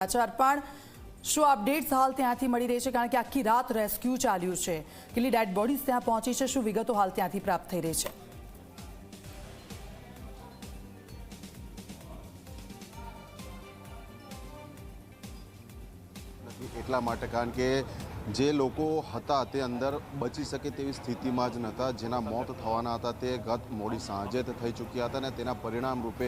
પણ શું અપડેટ્સ હાલ ત્યાંથી મળી રહી છે? કારણ કે આખી રાત રેસ્ક્યુ ચાલ્યું છે. કેટલી ડેડ બોડીઝ ત્યાં પહોંચી છે? શું વિગતો હાલ ત્યાંથી પ્રાપ્ત થઈ રહી છે? એટલા માટે કારણ કે જે લોકો હતા તે અંદર બચી શકે તેવી સ્થિતિમાં જ નહોતા. જેના મોત થવાના હતા તે ગત મોડી સાંજે થઈ ચૂક્યા હતા અને તેના પરિણામ રૂપે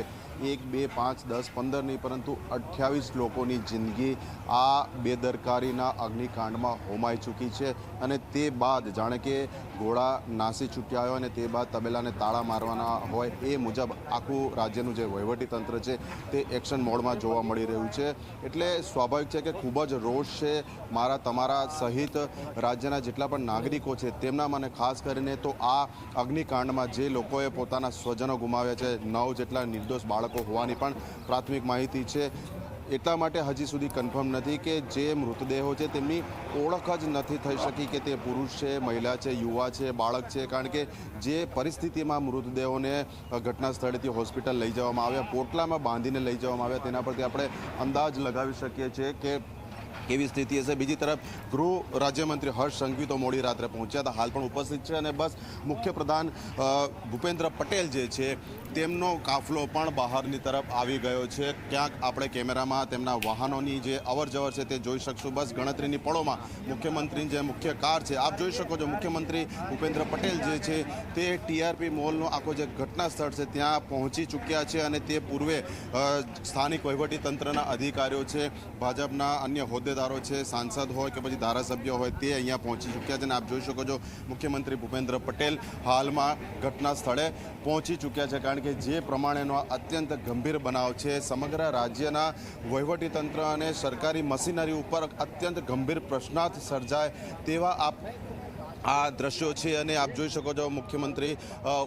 એક, બે, પાંચ, દસ, પંદર નહીં, પરંતુ અઠ્યાવીસ લોકોની જિંદગી આ બેદરકારીના અગ્નિકાંડમાં હોમાઈ ચૂકી છે અને તે બાદ જાણે કે ઘોડા નાસી ચૂક્યા હોય અને તે બાદ તબેલાને તાળા મારવાના હોય એ મુજબ આખું રાજ્યનું જે વહીવટી તંત્ર છે તે એક્શન મોડમાં જોવા મળી રહ્યું છે. એટલે સ્વાભાવિક છે કે ખૂબ જ રોષ છે. મારા, તમારા સહિત રાજ્યના જેટલા પણ નાગરિકો છે તેમના મને ખાસ કરીને તો આ અગ્નિકાંડમાં જે લોકોએ પોતાના સ્વજનો ગુમાવ્યા છે, નવ જેટલા નિર્દોષ બાળકો હોવાની પણ પ્રાથમિક માહિતી છે. એટલા માટે હજી સુધી કન્ફર્મ નથી કે જે મૃતદેહો છે તેમની ઓળખ જ નથી થઈ શકી કે તે પુરુષ છે, મહિલા છે, યુવા છે, બાળક છે. કારણ કે જે પરિસ્થિતિમાં મૃતદેહોને ઘટના સ્થળેથી હોસ્પિટલ લઈ જવામાં આવ્યા, પોટલામાં બાંધીને લઈ જવામાં આવ્યા, તેના પરથી આપણે અંદાજ લગાવી શકીએ છીએ કે કેવી સ્થિતિ હશે? બીજી તરફ, ગૃહ રાજ્યમંત્રી હર્ષ સંઘવી તો મોડી રાત્રે પહોંચ્યા હતા. હાલ પણ ઉપસ્થિત છે અને બસ મુખ્ય પ્રધાન ભૂપેન્દ્ર પટેલ જે છે, તેમનો કાફલો પણ બહારની તરફ આવી ગયો છે. ક્યાંક આપણે કેમેરામાં તેમના વાહનોની જે અવર જવર છે તે જોઈ શકશું. બસ ગણતરીની પળોમાં મુખ્યમંત્રીની જે મુખ્ય કાર છે, આપ જોઈ શકો છો મુખ્યમંત્રી ભૂપેન્દ્ર પટેલ જે છે, તે ટીઆરપી મોલનો આખો જે ઘટના સ્થળ છે ત્યાં પહોંચી ચૂક્યા છે અને તે પૂર્વે સ્થાનિક વહીવટી તંત્રના અધિકારીઓ છે, ભાજપના અન્ય હોદ્દેદારો છે, સાંસદ હોય કે પછી ધારાસભ્યો હોય તે અહીંયા પહોંચી ચૂક્યા છે અને આપ જોઈ શકો છો મુખ્યમંત્રી ભૂપેન્દ્ર પટેલ હાલમાં ઘટના સ્થળે પહોંચી ચૂક્યા છે કારણ કે જે પ્રમાણેનો અત્યંત ગંભીર બનાવ છે, સમગ્ર રાજ્યના વહીવટીતંત્ર અને સરકારી મશીનરી ઉપર અત્યંત ગંભીર પ્રશ્નાર્થ સર્જાય તેવા આપ આ દ્રશ્યો છે અને આપ જોઈ શકો છો મુખ્યમંત્રી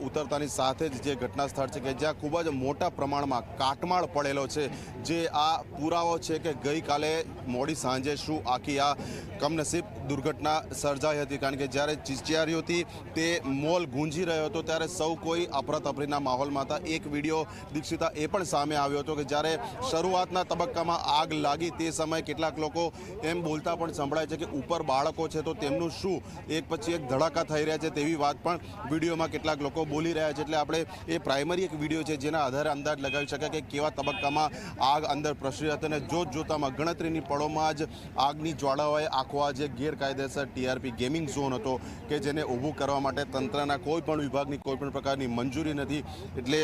ઉતરતાની સાથે જ જે ઘટના સ્થળ છે કે જ્યાં ખૂબ જ મોટા પ્રમાણમાં કાટમાળ પડેલો છે, જે આ પુરાવો છે કે ગઈકાલે મોડી સાંજે શું આખી આ કમનસીબ દુર્ઘટના સર્જાઈ હતી. કારણ કે જ્યારે ચિચિયારીઓથી તે મોલ ગુંજી રહ્યો હતો, ત્યારે સૌ કોઈ અફરાતફરીના માહોલમાં હતા. એક વીડિયો દીક્ષિતા એ પણ સામે આવ્યો હતો કે જ્યારે શરૂઆતના તબક્કામાં આગ લાગી, તે સમયે કેટલાક લોકો એમ બોલતા પણ સંભળાય છે કે ઉપર બાળકો છે તો તેમનું શું? એક પછી એક ધડાકા થઈ રહ્યા છે તેવી વાત પણ વિડીયોમાં કેટલાક લોકો બોલી રહ્યા છે. એટલે આપણે એ પ્રાઇમરી એક વીડિયો છે જેના આધારે અંદાજ લગાવી શકાય કે કેવા તબક્કામાં આગ અંદર પ્રસરી હતી અને જોત જોતામાં ગણતરીની પળોમાં જ આગની જ્વાળાઓએ આખો આ જે ગેરકાયદેસર ટીઆરપી ગેમિંગ ઝોન હતો કે જેને ઊભું કરવા માટે તંત્રના કોઈ પણ વિભાગની કોઈ પણ પ્રકારની મંજૂરી નથી. એટલે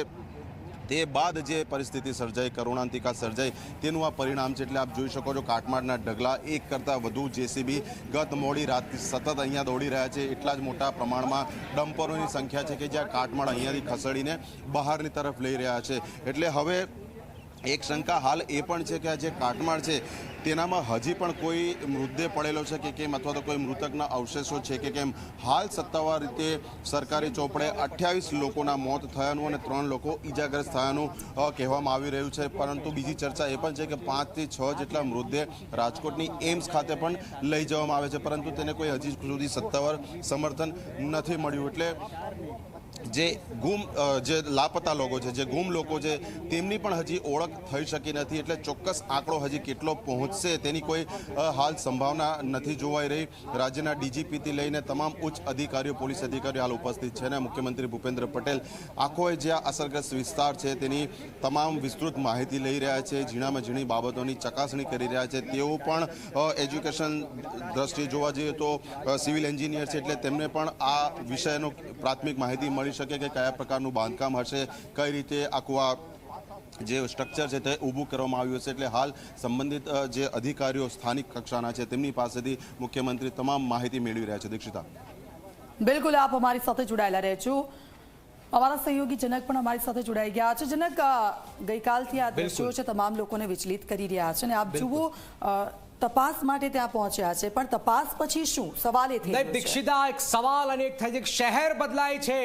તે બાદ જે પરિસ્થિતિ સર્જાઈ, કરુણાંતિકા સર્જાઈ, તેનું આ પરિણામ છે એટલે આપ જોઈ શકો છો કાટમાળના ઢગલા એક કરતાં વધુ જેસીબી ગત મોડી રાતથી સતત અહીંયા દોડી રહ્યા છે. એટલા જ મોટા પ્રમાણમાં ડમ્પરોની સંખ્યા છે કે જ્યાં કાટમાળ અહીંયાથી ખસેડીને બહારની તરફ લઈ રહ્યા છે. એટલે હવે એક શંકા હાલ એ પણ છે કે આ જે કાટમાળ છે, તેનામાં હજી પણ કોઈ મૃતદેહ પડેલો છે કે કેમ અથવા તો કોઈ મૃતકના અવશેષો છે કે કેમ? હાલ સત્તાવાર રીતે સરકારી ચોપડે અઠ્યાવીસ લોકોના મોત થયાનું અને ત્રણ લોકો ઈજાગ્રસ્ત થયાનું કહેવામાં આવી રહ્યું છે. પરંતુ બીજી ચર્ચા એ પણ છે કે પાંચથી છ જેટલા મૃતદેહ રાજકોટની એમ્સ ખાતે પણ લઈ જવામાં આવે છે. પરંતુ તેને કોઈ હજી સુધી સત્તાવાર સમર્થન નથી મળ્યું. એટલે જે ગુમ જે લાપતા લોકો છે, જે ગુમ લોકો છે, તેમની પણ હજી ઓળખ થઈ શકી નથી એટલે ચોક્કસ આંકડો હજી કેટલો પહોંચશે તેની કોઈ હાલ સંભાવના નથી જોવાઈ રહી. રાજ્યના ડીજીપીથી લઈને તમામ ઉચ્ચ અધિકારીઓ, પોલીસ અધિકારીઓ હાલ ઉપસ્થિત છે અને મુખ્યમંત્રી ભૂપેન્દ્ર પટેલ આખો જે અસરગ્રસ્ત વિસ્તાર છે તેની તમામ વિસ્તૃત માહિતી લઈ રહ્યા છે, ઝીણામાં ઝીણી બાબતોની ચકાસણી કરી રહ્યા છે. તેઓ પણ એજ્યુકેશન દ્રષ્ટિએ જોવા જઈએ તો સિવિલ એન્જિનિયર છે એટલે તેમને પણ આ વિષયનો પ્રાથમિક માહિતી મળી શકે કે કયા પ્રકારનું બાંધકામ હશે કઈ રીતે આખું આ જે સ્ટ્રક્ચર છે તે ઊભું કરવામાં આવ્યું છે એટલે હાલ સંબંધિત જે અધિકારીઓ સ્થાનિક કક્ષાના છે તેમની પાસેથી મુખ્યમંત્રી તમામ માહિતી મેળવી રહ્યા છે. દીક્ષિતા. બિલકુલ આપ અમારી સાથે જોડાયેલા રહેજો. અમારા સહયોગી જનક પણ અમારી સાથે જોડાઈ ગયા છે. જનક ગઈકાલથી આ દ્રશ્યો છે તમામ લોકોને વિચલિત કરી રહ્યા છે. અને આપ જુઓ તપાસ માટે ત્યાં પહોંચ્યા છે. પણ તપાસ પછી શું? સવાલ એ થઈ. દીક્ષિતા એક સવાલ અને એક થઈ શહેર બદલાય છે.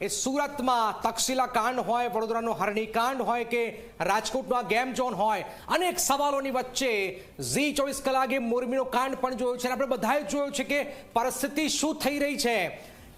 એ સુરતમાં તક્ષિલા કાંડ હોય વડોદરાનો હરણી કાંડ હોય કે રાજકોટમાં ગેમ ઝોન હોય અનેક સવાલોની વચ્ચે ઝી ચોવીસ કલાકે મોરબીનો કાંડ પણ જોયો છે. અને આપણે બધાએ જોયું છે કે પરિસ્થિતિ શું થઈ રહી છે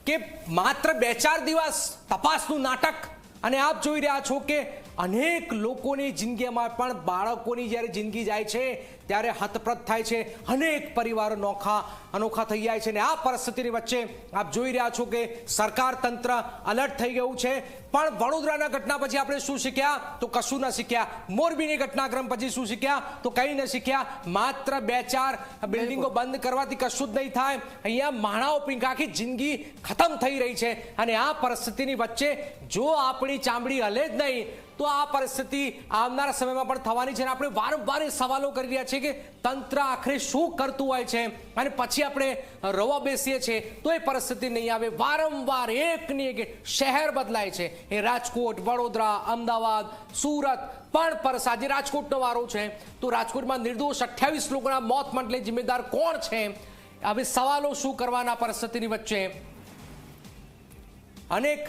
કે માત્ર બે ચાર દિવસ તપાસનું નાટક અને આપ જોઈ રહ્યા છો કે અનેક લોકોની જિંદગીમાં પણ બાળકોની જ્યારે જિંદગી જાય છે, ત્યારે હતપ્રત થાય છે. અનેક પરિવારો નોખા, અનોખા થઈ જાય છે. ને આ પરિસ્થિતિની વચ્ચે આપ જોઈ રહ્યા છો કે સરકાર તંત્ર અલર્ટ થઈ ગયું છે. પણ વડોદરાના ઘટના પછી આપણે શું શીખ્યા? તો કશું ન શીખ્યા. મોરબીની ઘટનાક્રમ પછી શું શીખ્યા? તો કંઈ ન શીખ્યા. માત્ર બે ચાર બિલ્ડિંગો બંધ કરવાથી કશું જ નહીં થાય. અહીંયા માણાઓ પીંકાખી જિંદગી ખતમ થઈ રહી છે. અને આ પરિસ્થિતિની વચ્ચે જો આપણી ચામડી હલે જ નહીં તો આ પરિસ્થિતિ આવનારા સમયમાં પણ થવાની છે. અને આપણે વારંવાર સવાલો કરી રહ્યા છીએ કે તંત્ર આખરે શું કરતું હોય છે? અને પછી આપણે રવા બેસીએ છીએ, તો એ પરિસ્થિતિ નહીં આવે. વારંવાર એકની એક શહેર બદલાય છે. એ રાજકોટ, વડોદરા, અમદાવાદ, સુરત, પણ પરસ આજે રાજકોટનો વારો છે. તો રાજકોટમાં નિર્દોષ અઠ્યાવીસ લોકોના મોત માટે જિમ્મેદાર કોણ છે? હવે સવાલો શું કરવાના પરિસ્થિતિની વચ્ચે? અનેક